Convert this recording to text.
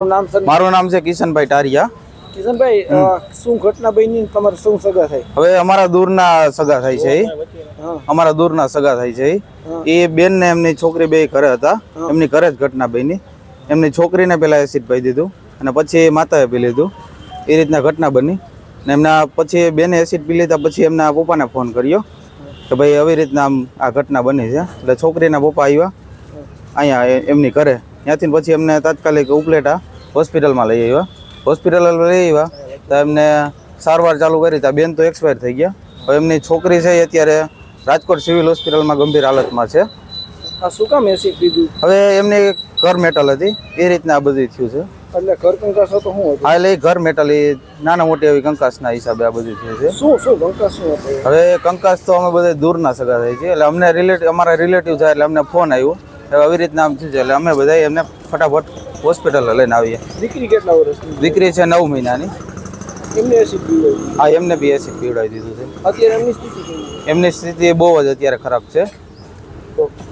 મારું નામ છે કિશનભાઈ ટારિયા. કિશનભાઈ શું ઘટના બની તમારે શું સગા થઈ? હવે અમારા દૂરના સગા થાય છે. અમારા દૂરના સગા થાય છે. એ બેન ને એમની છોકરી બે ઘરે હતા. એમની ઘરે જ ઘટના બની. એમની છોકરીને પેલા એસિડ પાઈ દીધું અને પછી માતાએ પી લીધું. એ રીતના ઘટના બની ને એમના પછી બેને એસિડ પી લીધા પછી એમના પપ્પાને ફોન કર્યો કે ભાઈ આવી રીતના આમ આ ઘટના બની છે. એટલે છોકરીના પપ્પા આવ્યા અહીંયા એમની ઘરે. ત્યાંથી પછી એમને તાત્કાલિક ઉપલેટા હોસ્પિટલમાં લઈ આવ્યા. હોસ્પિટલ લઈ આવ્યા. તો એમને સારવાર ચાલુ કરી ત્યાં બેન તો એક્સપાયર થઈ ગયા. હવે એમની છોકરી છે એ અત્યારે રાજકોટ સિવિલ હોસ્પિટલમાં ગંભીર હાલતમાં છે. શું કામ એસી પીધું હવે એમની ઘર મેટલ હતી. એ રીતના આ બધું થયું છે. એટલે ઘર કંકાસ હતો શું હા એટલે ઘર મેટલ એ નાના મોટી એવી કંકાસના હિસાબે આ બધું થયું છે. શું શું કંકાસ શું હતું? હવે કંકાસ તો અમે બધા દૂરના સગા થાય છે. એટલે અમને રિલેટિવ અમારા રિલેટિવ થાય એટલે અમને ફોન આવ્યો. આવી રીતના આમ થયું છે. એટલે અમે બધા એમને ફટાફટ હોસ્પિટલ લઈને આવીએ. દીકરી કેટલા વર્ષની દીકરી છે નવ મહિનાની. એમને આ એમને બી એસી પીવડાવી દીધું છે. અત્યારે એમની સ્થિતિ એમની સ્થિતિ બહુ જ અત્યારે ખરાબ છે. છે?